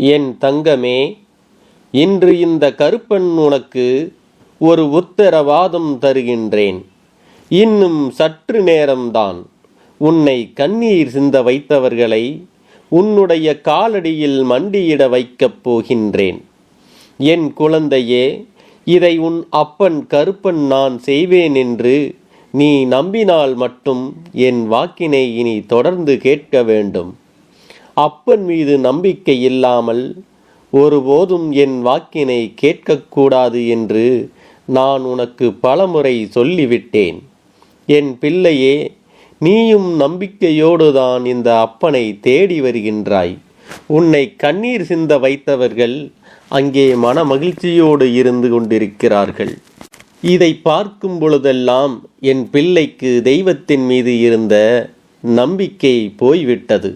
என் தங்கமே இன்று இந்த கருப்பன் உனக்கு ஒரு உத்தரவாதம் தருகின்றேன். இன்னும் சற்று நேரம்தான். உன்னை கண்ணீர் சிந்த வைத்தவர்களை உன்னுடைய காலடியில் மண்டியிட வைக்கப் போகின்றேன். என் குழந்தையே இதை உன் அப்பன் கருப்பன் நான் செய்வேன் என்று நீ நம்பினால் மட்டும் என் வாக்கினை இனி தொடர்ந்து கேட்க வேண்டும். அப்பன் மீது நம்பிக்கை இல்லாமல் ஒருபோதும் என் வாக்கினை கேட்கக்கூடாது என்று நான் உனக்கு பலமுறை சொல்லிவிட்டேன். என் பிள்ளையே நீயும் நம்பிக்கையோடு தான் இந்த அப்பனை தேடி வருகின்றாய். உன்னை கண்ணீர் சிந்த வைத்தவர்கள் அங்கே மன மகிழ்ச்சியோடு இருந்து கொண்டிருக்கிறார்கள். இதை பார்க்கும் பொழுதெல்லாம் என் பிள்ளைக்கு தெய்வத்தின் மீது இருந்த நம்பிக்கை போய்விட்டது.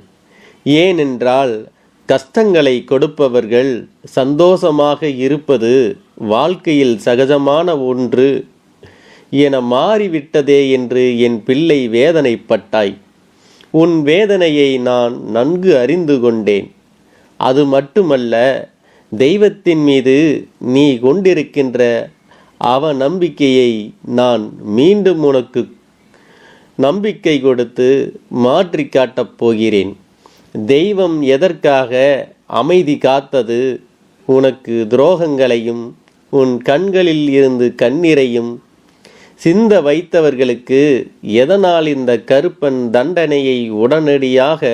ஏனென்றால் கஷ்டங்களை கொடுப்பவர்கள் சந்தோஷமாக இருப்பது வாழ்க்கையில் சகஜமான ஒன்று. என மாறிவிட்டதே என்று என் பிள்ளை வேதனைப்பட்டாய். உன் வேதனையை நான் நன்கு அறிந்து கொண்டேன். அது மட்டுமல்ல தெய்வத்தின் மீது நீ கொண்டிருக்கின்ற அவ நம்பிக்கையை நான் மீண்டும் உனக்கு நம்பிக்கை கொடுத்து மாற்றி காட்டப் போகிறேன். தெய்வம் எதற்காக அமைதி காத்தது? உனக்கு துரோகங்களையும் உன் கண்களில் இருந்து கண்ணீரையும் சிந்த வைத்தவர்களுக்கு எதனால் இந்த கருப்பன் தண்டனையை உடனடியாக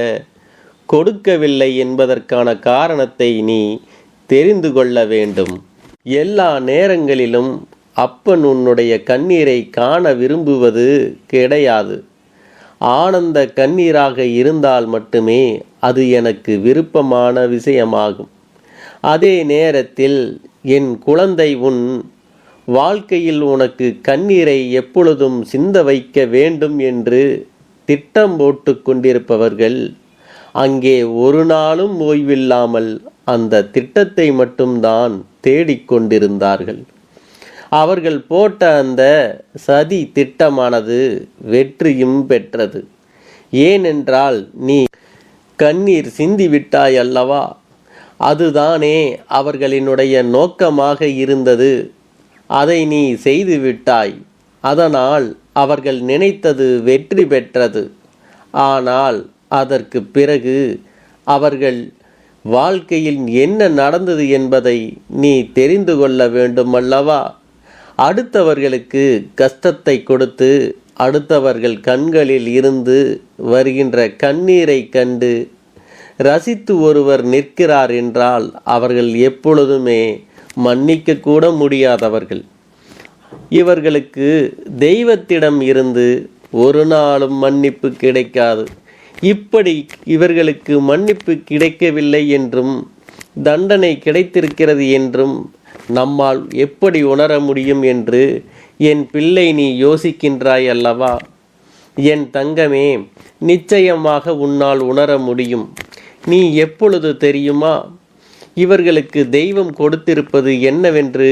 கொடுக்கவில்லை என்பதற்கான காரணத்தை நீ தெரிந்து கொள்ள வேண்டும். எல்லா நேரங்களிலும் அப்பன் உன்னுடைய கண்ணீரை காண விரும்புவது கிடையாது. ஆனந்த கண்ணீராக இருந்தால் மட்டுமே அது எனக்கு விருப்பமான விஷயமாகும். அதே நேரத்தில் என் குழந்தை உன் வாழ்க்கையில் உனக்கு கண்ணீரை எப்பொழுதும் சிந்த வைக்க வேண்டும் என்று திட்டம் போட்டு கொண்டிருப்பவர்கள் அங்கே ஒரு நாளும் ஓய்வில்லாமல் அந்த திட்டத்தை மட்டும்தான் தேடிக்கொண்டிருந்தார்கள் அவர்கள் போட்ட அந்த சதி திட்டமானது வெற்றியும் பெற்றது. ஏனென்றால் நீ கண்ணீர் சிந்திவிட்டாய் அல்லவா? அதுதானே அவர்களினுடைய நோக்கமாக இருந்தது. அதை நீ செய்துவிட்டாய் அதனால் அவர்கள் நினைத்தது வெற்றி பெற்றது. ஆனால் அதற்கு பிறகு அவர்கள் வாழ்க்கையில் என்ன நடந்தது என்பதை நீ தெரிந்து கொள்ள வேண்டும் அல்லவா அடுத்தவர்களுக்கு கஷ்டத்தை கொடுத்து அடுத்தவர்கள் கண்களில் இருந்து வருகின்ற கண்ணீரை கண்டு ரசித்து ஒருவர் நிற்கிறார் என்றால் அவர்கள் எப்பொழுதுமே மன்னிக்க கூட முடியாதவர்கள். இவர்களுக்கு தெய்வத்திடம் இருந்து ஒரு நாளும் மன்னிப்பு கிடைக்காது. இப்படி இவர்களுக்கு மன்னிப்பு கிடைக்கவில்லை என்றும் தண்டனை கிடைத்திருக்கிறது என்றும் நம்மால் எப்படி உணர முடியும் என்று என் பிள்ளை நீ யோசிக்கின்றாய் அல்லவா? என் தங்கமே நிச்சயமாக உன்னால் உணர முடியும். நீ எப்பொழுது தெரியுமா? இவர்களுக்கு தெய்வம் கொடுத்திருப்பது என்னவென்று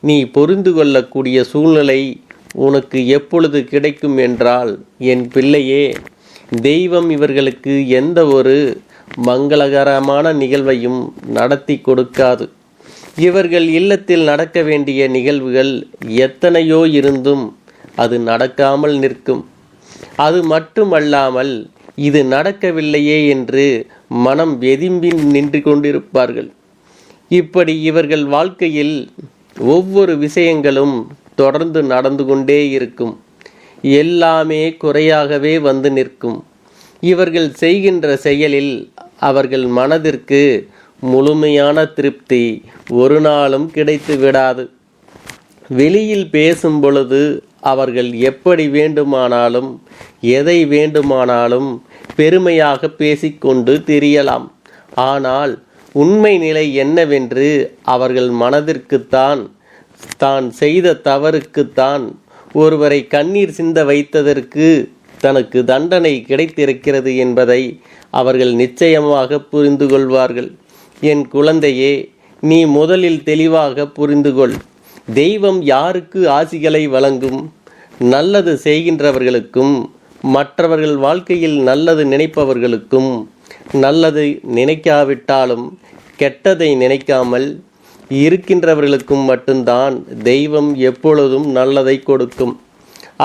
நீ புரிந்து கொள்ளக்கூடிய சூழ்நிலை உனக்கு எப்பொழுது கிடைக்கும் என்றால் என் பிள்ளையே தெய்வம் இவர்களுக்கு எந்த ஒரு மங்களகரமான நிகழ்வையும் நடத்தி கொடுக்காது. இவர்கள் இல்லத்தில் நடக்க வேண்டிய நிகழ்வுகள் எத்தனையோ இருந்தும் அது நடக்காமல் நிற்கும். அது மட்டுமல்லாமல் இது நடக்கவில்லையே என்று மனம் எதிம்பி நின்று கொண்டிருப்பார்கள். இப்படி இவர்கள் வாழ்க்கையில் ஒவ்வொரு விஷயங்களும் தொடர்ந்து நடந்து கொண்டே இருக்கும். எல்லாமே குறையாகவே வந்து நிற்கும். இவர்கள் செய்கின்ற செயலில் அவர்கள் மனதிற்கு முழுமையான திருப்தி ஒரு நாளும் கிடைத்து விடாது. வெளியில் பேசும் பொழுது அவர்கள் எப்படி வேண்டுமானாலும் எதை வேண்டுமானாலும் பெருமையாக பேசிக்கொண்டு தெரியலாம். ஆனால் உண்மை நிலை என்னவென்று அவர்கள் மனதிற்குத்தான் தான் செய்த தவறுக்குத்தான் ஒருவரை கண்ணீர் சிந்த வைத்ததற்கு தனக்கு தண்டனை கிடைத்திருக்கிறது என்பதை அவர்கள் நிச்சயமாக புரிந்து கொள்வார்கள் என் குழந்தையே நீ முதலில் தெளிவாக புரிந்து கொள் தெய்வம் யாருக்கு ஆசிகளை வழங்கும்? நல்லது செய்கின்றவர்களுக்கும் மற்றவர்கள் வாழ்க்கையில் நல்லது நினைப்பவர்களுக்கும் நல்லது நினைக்காவிட்டாலும் கெட்டதை நினைக்காமல் இருக்கின்றவர்களுக்கும் மட்டும்தான் தெய்வம் எப்பொழுதும் நல்லதை கொடுக்கும்.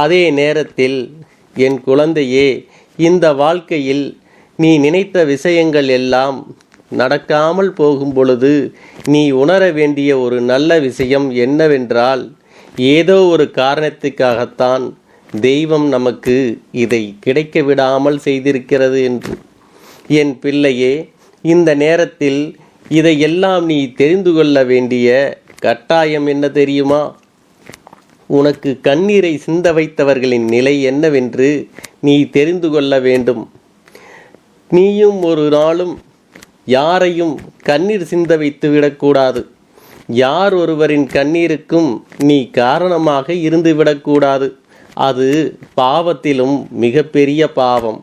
அதே நேரத்தில் என் குழந்தையே இந்த வாழ்க்கையில் நீ நினைத்த விஷயங்கள் எல்லாம் நடக்காமல் போகும் பொழுது நீ உணர வேண்டிய ஒரு நல்ல விஷயம் என்னவென்றால் ஏதோ ஒரு காரணத்துக்காகத்தான் தெய்வம் நமக்கு இதை கிடைக்க விடாமல் செய்திருக்கிறது என்று. என் பிள்ளையே இந்த நேரத்தில் இதையெல்லாம் நீ தெரிந்து கொள்ள வேண்டிய கட்டாயம் என்ன தெரியுமா? உனக்கு கண்ணீரை சிந்த வைத்தவர்களின் நிலை என்னவென்று நீ தெரிந்து கொள்ள வேண்டும். நீயும் ஒரு நாளும் யாரையும் கண்ணீர் சிந்த வைத்து விடக்கூடாது. யார் ஒருவரின் கண்ணீருக்கும் நீ காரணமாக இருந்து விடக்கூடாது. அது பாவத்திலும் மிகப்பெரிய பாவம்.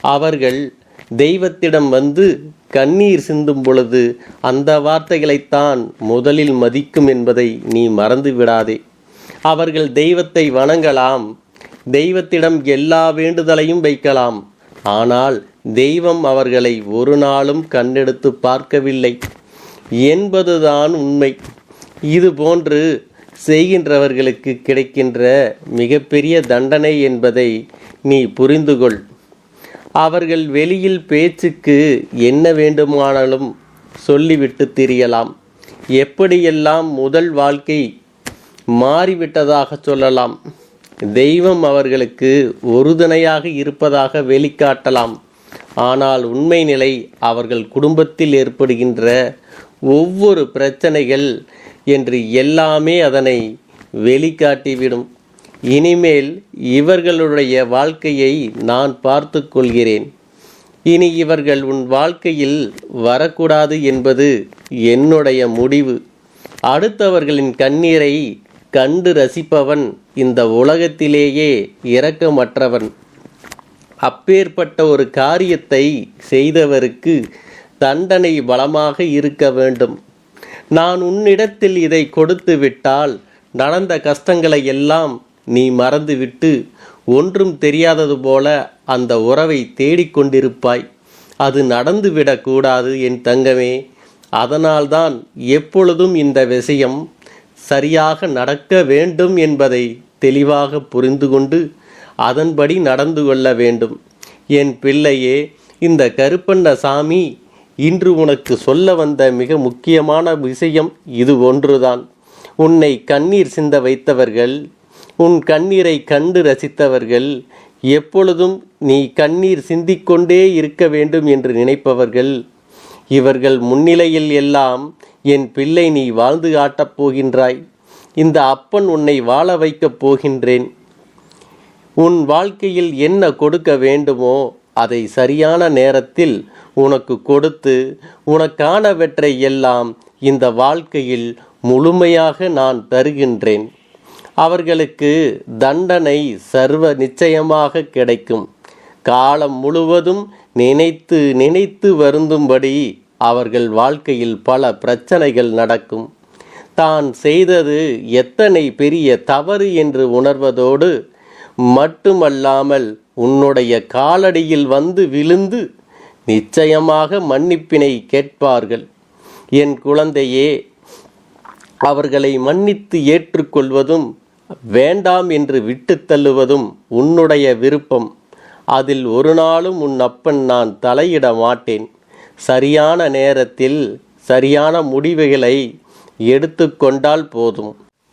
அவர்கள் தெய்வத்திடம் வந்து கண்ணீர் சிந்தும் பொழுது அந்த வார்த்தைகளைத்தான் முதலில் மதிக்கும் என்பதை நீ மறந்து விடாதே. அவர்கள் தெய்வத்தை வணங்கலாம். தெய்வத்திடம் எல்லா வேண்டுதலையும் வைக்கலாம். ஆனால் தெய்வம் அவர்களை ஒரு நாளும் கண்ணெடுத்து பார்க்கவில்லை. என்பதுதான் உண்மை. இது போன்று செய்கின்றவர்களுக்கு கிடைக்கின்ற மிகப்பெரிய தண்டனை என்பதை நீ புரிந்துகொள். அவர்கள் வெளியில் பேச்சுக்கு என்ன வேண்டுமானாலும் சொல்லிவிட்டு திரியலாம். எப்படியெல்லாம் முதல் வாழ்க்கை மாறிவிட்டதாக சொல்லலாம். தெய்வம் அவர்களுக்கு உறுதுணையாக இருப்பதாக வெளிக்காட்டலாம். ஆனால் உண்மை நிலை அவர்கள் குடும்பத்தில் ஏற்படுகின்ற ஒவ்வொரு பிரச்சனைகள் என்று எல்லாமே அதனை வெளிக்காட்டிவிடும். இனிமேல் இவர்களுடைய வாழ்க்கையை நான் பார்த்து கொள்கிறேன். இனி இவர்கள் உன் வாழ்க்கையில் வரக்கூடாது என்பது என்னுடைய முடிவு. அடுத்தவர்களின் கண்ணீரை கண்டு ரசிப்பவன் இந்த உலகத்திலேயே இரக்கமற்றவன். அப்பேற்பட்ட ஒரு காரியத்தை செய்தவருக்கு தண்டனை பலமாக இருக்க வேண்டும். நான் உன்னிடத்தில் இதை கொடுத்து விட்டால் நடந்த கஷ்டங்களை எல்லாம் நீ மறந்துவிட்டு ஒன்றும் தெரியாதது போல அந்த உறவை தேடிக்கொண்டிருப்பாய் அது நடந்துவிடக்கூடாது என் தங்கமே. அதனால்தான் எப்பொழுதும் இந்த விஷயம் சரியாக நடக்க வேண்டும் என்பதை தெளிவாக புரிந்து கொண்டு அதன்படி நடந்து கொள்ள வேண்டும். என் பிள்ளையே இந்த கருப்பண்ண சாமி இன்று உனக்கு சொல்ல வந்த மிக முக்கியமான விஷயம் இது ஒன்றுதான். உன்னை கண்ணீர் சிந்த வைத்தவர்கள் உன் கண்ணீரை கண்டு ரசித்தவர்கள் எப்பொழுதும் நீ கண்ணீர் சிந்திக்கொண்டே இருக்க வேண்டும் என்று நினைப்பவர்கள். இவர்கள் முன்னிலையில் எல்லாம் என் பிள்ளை நீ வாழ்ந்து காட்டப் போகின்றாய். இந்த அப்பன் உன்னை வாழ வைக்கப் போகின்றேன். உன் வாழ்க்கையில் என்ன கொடுக்க வேண்டுமோ அதை சரியான நேரத்தில் உனக்கு கொடுத்து உனக்கானவற்றை எல்லாம் இந்த வாழ்க்கையில் முழுமையாக நான் தருகின்றேன். அவர்களுக்கு தண்டனை சர்வ நிச்சயமாக கிடைக்கும். காலம் முழுவதும் நினைத்து நினைத்து வருந்தும்படி அவர்கள் வாழ்க்கையில் பல பிரச்சனைகள் நடக்கும். தான் செய்தது எத்தனை பெரிய தவறு என்று உணர்வதோடு மட்டுமல்லாமல் உன்னுடைய காலடியில் வந்து விழுந்து நிச்சயமாக மன்னிப்பினை கேட்பார்கள். என் குழந்தையே அவர்களை மன்னித்து ஏற்றுக்கொள்வதும் வேண்டாம் என்று விட்டு தள்ளுவதும் உன்னுடைய விருப்பம். அதில் ஒரு நாளும் உன் அப்பன் நான் தலையிட மாட்டேன். சரியான நேரத்தில் சரியான முடிவுகளை எடுத்துக்கொண்டால் போதும்.